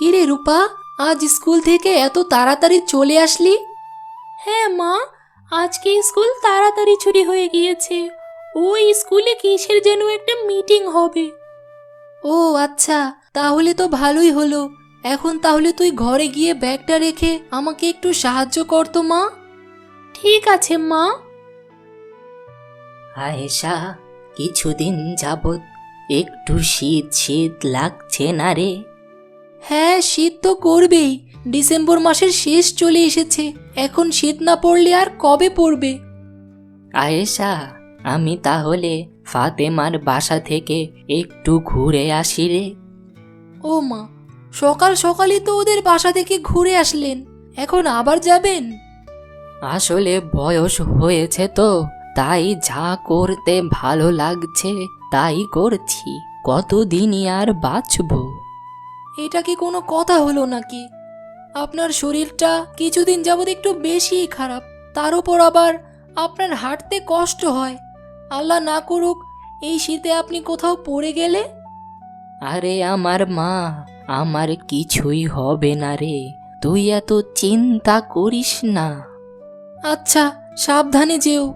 কিরে রূপা? আজ স্কুল থেকে এত তাড়াতাড়ি চলে আসলি? হ্যাঁ মা। আজকে স্কুল তাড়াতাড়ি ছুটি হয়ে গিয়েছে। ওই স্কুলে কিসের যেন একটা মিটিং হবে? ও আচ্ছা। তাহলে তো ভালোই হলো। এখন তাহলে তুই ঘরে গিয়ে ব্যাগটা রেখে আমাকে একটু সাহায্য করতো মা। ঠিক আছে মা। আয়েশা কিছুদিন যাবৎ একটু শীত শীত লাগছে না রে। হ্যাঁ শীত তো করবেই। ডিসেম্বর মাসের শেষ চলে এসেছে। এখন শীত না পড়লে আর কবে পড়বে? আয়েশা আমি তাহলে ফাতেমার বাসা থেকে একটু ঘুরে আসি রে। ও মা সকাল সকালই তো ওদের বাসা থেকে ঘুরে আসলেন। এখন আবার যাবেন? আসলে বয়স হয়েছে তো তাই যা করতে ভালো লাগছে তাই করছি। কতদিনই আর বাঁচবো? এটা কি কোনো কথা হলো নাকি? আপনার শরীরটা কিছুদিন যাবৎ একটু বেশিই খারাপ তার উপর আবার আপনার হাঁটতে কষ্ট হয়। আল্লাহ না করুক এই শীতে আপনি কোথাও পড়ে গেলে? আরে আমার মা আমার কিছুই হবে না রে তুই এত চিন্তা করিস না। আচ্ছা সাবধানে যেও।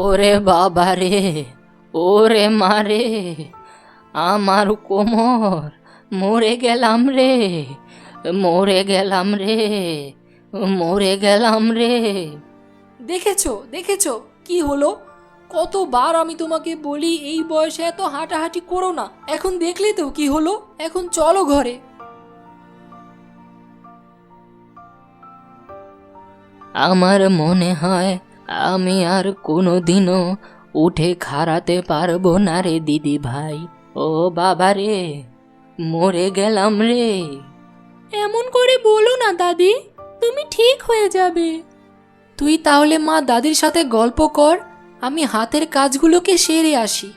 ওরে বাবা রে ওরে মারে আমার কোমর মরে গেলাম রে মরে গেলাম রে মরে গেলাম রে। দেখেছ দেখেছ কি হলো? কতবার আমি তোমাকে বলি এই বয়সে এত হাঁটাহাঁটি করো না এখন দেখলে তো কি হলো? এখন চলো ঘরে। আমার মনে হয় আমি আর কোনো দিনও উঠে খাড়াতে পারব না রে দিদি ভাই। ও বাবা রে মরে গেলাম রে। এমন করে বলো না দাদি তুমি ঠিক হয়ে যাবে। তুই তাহলে মা দাদির সাথে গল্প কর আমি হাতের কাজগুলোকে সেরে আসি।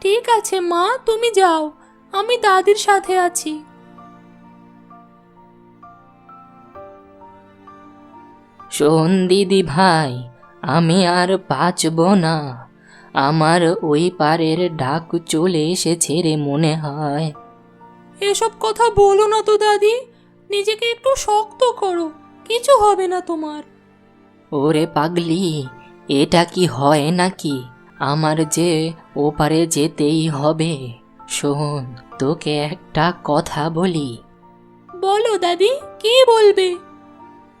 ঠিক আছে মা তুমি যাও আমি দাদির সাথে আছি। শোন দিদি ভাই আমি আর বাঁচব না। আমার ওই পারের ডাক চলে এসেছে রে মনে হয়। এসব কথা বলো না তো দাদি নিজেকে একটু শক্ত করো কিছু হবে না তোমার। ওরে পাগলি এটা কি হয় নাকি? আমার যে ওপারে যেতেই হবে। শোন তোকে একটা কথা বলি। বলো দাদি কি বলবে?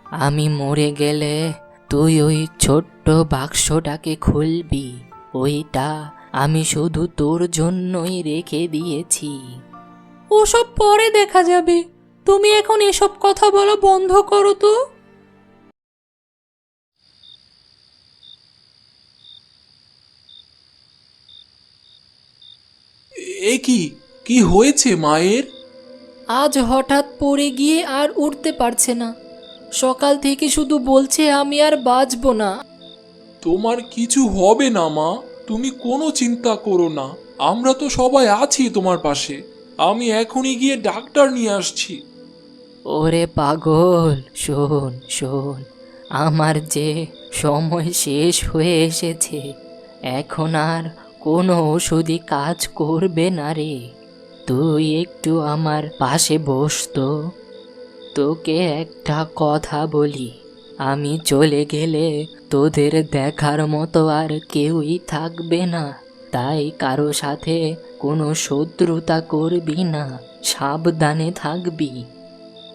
আমি মরে গেলে তুই ওই ছোট্ট বাক্সটাকে খুলবি। ওইটা আমি শুধু তোর জন্যই রেখে দিয়েছি। ওসব পরে দেখা যাবে। তুমি এখন এসব কথা বলা বন্ধ করো তো। এ কি? কি হয়েছে মায়ের? আজ হঠাৎ পড়ে গিয়ে আর উঠতে পারছে না। সকাল থেকে শুধু বলছে আমি আর বাঁচবো না। তোমার কিছু হবে না মা। তুমি কোনো চিন্তা করো না। আমরা তো সবাই আছি তোমার পাশে। আমি এখনই গিয়ে ডাক্তার নিয়ে আসছি। ওরে পাগল শোন শোন। আমার যে সময় শেষ হয়ে এসেছে এখন আর কোনো ওষুধই কাজ করবে না রে। তুই একটু আমার পাশে বস তো। তোকে একটা কথা বলি। আমি চলে গেলে তোদের দেখার মতো আর কেউই থাকবে না। তাই কারও সাথে কোনো শত্রুতা করবি না। সাবধানে থাকবি।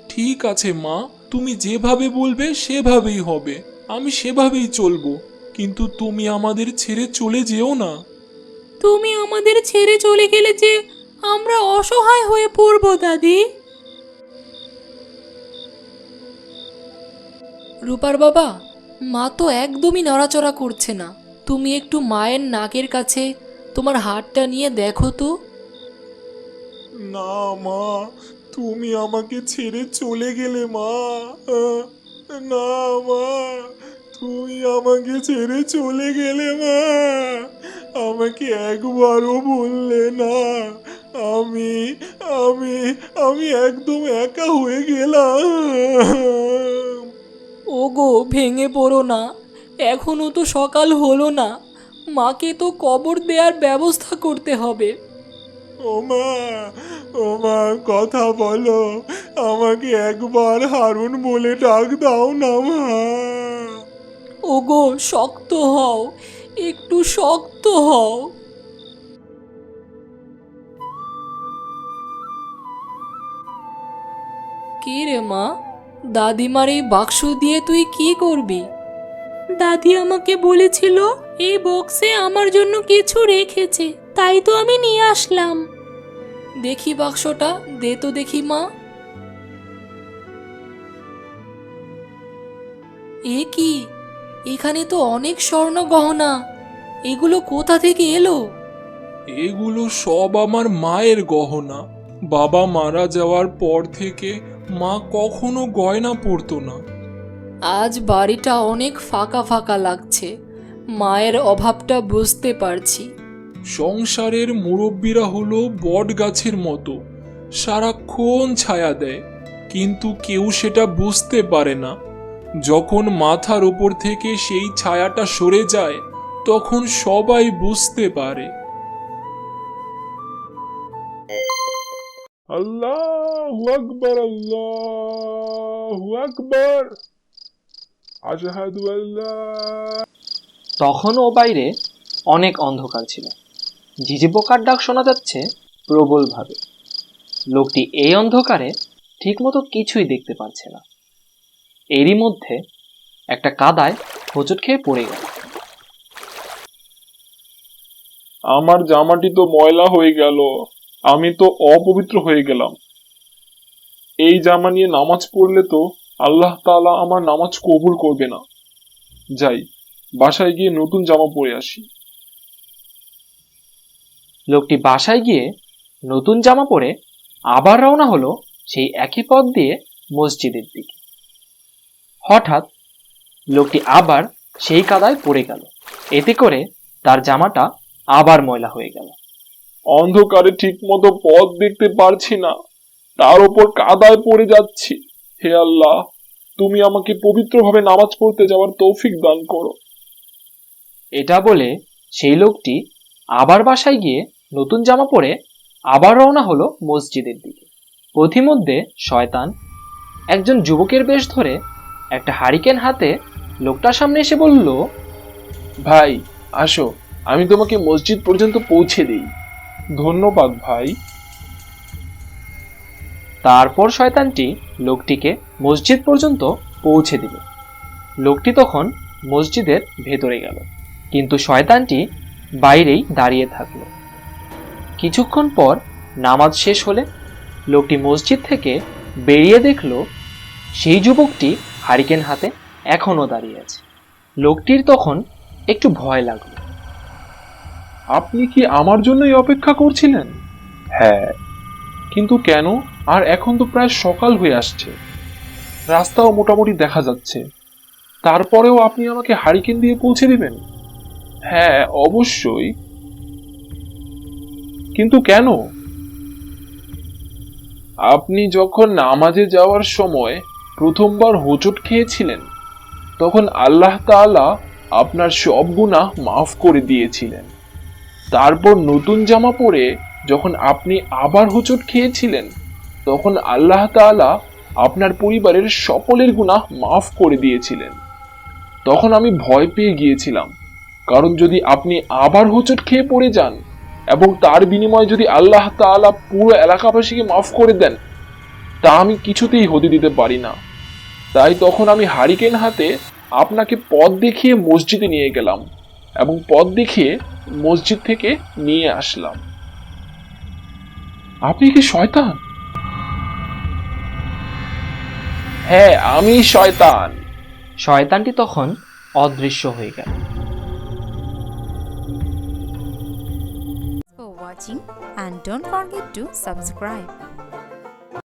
ঠিক আছে মা। তুমি যেভাবে বলবে সেভাবেই হবে। আমি সেভাবেই চলবো। কিন্তু তুমি আমাদের ছেড়ে চলে যেও না। তুমি আমাদের ছেড়ে চলে গেলে যে আমরা অসহায় হয়ে পড়ব দাদি। রূপার বাবা, মা তো একদমই নড়াচড়া করছে না। তুমি একটু মায়ের নাকের কাছে তোমার হাতটা নিয়ে দেখো তো। না মা, তুমি আমাকে ছেড়ে চলে গেলে মা। না মা, তুমি আমাকে ছেড়ে চলে গেলে মা। আমাকে একবারও বললে না। আমি আমি আমি একদম একা হয়ে গেলাম। ওগো ভেঙে পড়ো না। এখনও তো সকাল হলো না। মাকে তো কবর দেওয়ার ব্যবস্থা করতে হবে। ও মা ও মা কথা বলো। আমাকে একবার হারুন বলে ডাক দাও না মা। ওগো শক্ত হও। একটু শক্ত হও। কি রে মা? দাদিমার এই বাক্স দিয়ে তুই কি করবি? দাদি আমাকে বলেছিল, এই বক্সে আমার জন্য কিছু রেখেছে, তাই তো আমি নিয়ে আসলাম। দেখি বাক্সটা, দে তো দেখি মা। এ কি? এখানে তো অনেক স্বর্ণ গহনা। এগুলো কোথা থেকে এলো? এগুলো সব আমার মায়ের গহনা। বাবা মারা যাওয়ার পর থেকে মা কখনো গয়না পরতো না। আজ বাড়িটা অনেক ফাঁকা ফাঁকা লাগছে। মায়ের অভাবটা বুঝতে পারছি। সংসারের মুরব্বীরা হলো বট গাছের মতো। সারাক্ষণ ছায়া দেয় কিন্তু কেউ সেটা বুঝতে পারে না। যখন মাথার উপর থেকে সেই ছায়াটা সরে যায় তখন সবাই বুঝতে পারে। আল্লাহু আকবার আল্লাহু আকবার। আশহাদু আল্লাহ তখনও বাইরে অনেক অন্ধকার ছিল। ঝিঝি পোকার ডাক শোনা যাচ্ছে? প্রবলভাবে। লোকটি এই অন্ধকারে ঠিকমতো কিছুই দেখতে পারছে না। এরই মধ্যে একটা কাদায় হোঁচট খেয়ে পড়ে গেল। আমার জামাটি তো ময়লা হয়ে গেল। আমি তো অপবিত্র হয়ে গেলাম। এই জামা নিয়ে নামাজ পড়লে তো আল্লাহ তাআলা আমার নামাজ কবুল করবে না। যাই, বাসায় গিয়ে নতুন জামা পরে আসি। লোকটি বাসায় গিয়ে নতুন জামা পরে আবার রওনা হলো সেই একই পথ দিয়ে মসজিদের দিকে। হঠাৎ লোকটি আবার সেই কাদায় পড়ে গেল। এতে করে তার জামাটা আবার ময়লা হয়ে গেল। অন্ধকারে ঠিক মতো পথ দেখতে পারছি না। তার উপর কাদায় পড়ে যাচ্ছি। হে আল্লাহ তুমি আমাকে পবিত্রভাবে নামাজ পড়তে যাওয়ার তৌফিক দান করো। এটা বলে সেই লোকটি আবার বাসায় গিয়ে নতুন জামা পরে আবার রওনা হলো মসজিদের দিকে। পথিমধ্যে শয়তান একজন যুবকের বেশ ধরে একটা হারিকেন হাতে লোকটার সামনে এসে বলল ভাই আসো আমি তোমাকে মসজিদ পর্যন্ত পৌঁছে দিই। ধন্যবাদ ভাই। তারপর শয়তানটি লোকটিকে মসজিদ পর্যন্ত পৌঁছে দিল। লোকটি তখন মসজিদের ভেতরে গেল, কিন্তু শয়তানটি বাইরেই দাঁড়িয়ে থাকল। কিছুক্ষণ পর নামাজ শেষ হলে লোকটি মসজিদ থেকে বেরিয়ে দেখল, সেই যুবকটি হারিকেন হাতে এখনও দাঁড়িয়ে আছে। লোকটির তখন একটু ভয় লাগল। আপনি কি আমার জন্যই অপেক্ষা করছিলেন? হ্যাঁ। কিন্তু কেন? আর এখন তো প্রায় সকাল হয়ে আসছে। রাস্তাও মোটামুটি দেখা যাচ্ছে। তারপরেও আপনি আমাকে হারিকেন দিয়ে পৌঁছে দিবেন? হ্যাঁ অবশ্যই। কিন্তু কেন? আপনি যখন নামাজে যাওয়ার সময় প্রথমবার হোঁচট খেয়েছিলেন, তখন আল্লাহ তাআলা আপনার সব গুনাহ মাফ করে দিয়েছিলেন। তারপর নতুন জামা পরে যখন আপনি আবার হোঁচট খেয়েছিলেন, তখন আল্লাহ তাআলা আপনার পরিবারের সকলের গুনাহ মাফ করে দিয়েছিলেন। তখন আমি ভয় পেয়ে গিয়েছিলাম, কারণ যদি আপনি আবার হোঁচট খেয়ে পড়ে যান এবং তার বিনিময়ে যদি আল্লাহ তাআলা পুরো এলাকাবাসীকে মাফ করে দেন, তা আমি কিছুতেই হতে দিতে পারি না। তাই তখন আমি হারিকেন হাতে আপনাকে পথ দেখিয়ে মসজিদে নিয়ে গেলাম। এবং পথ দেখিয়ে মসজিদ থেকে নিয়ে আসলাম। আপনি কি শয়তান? হ্যাঁ আমি শয়তান। শয়তানটি তখন অদৃশ্য হয়ে গেল। Watching and don't forget to subscribe.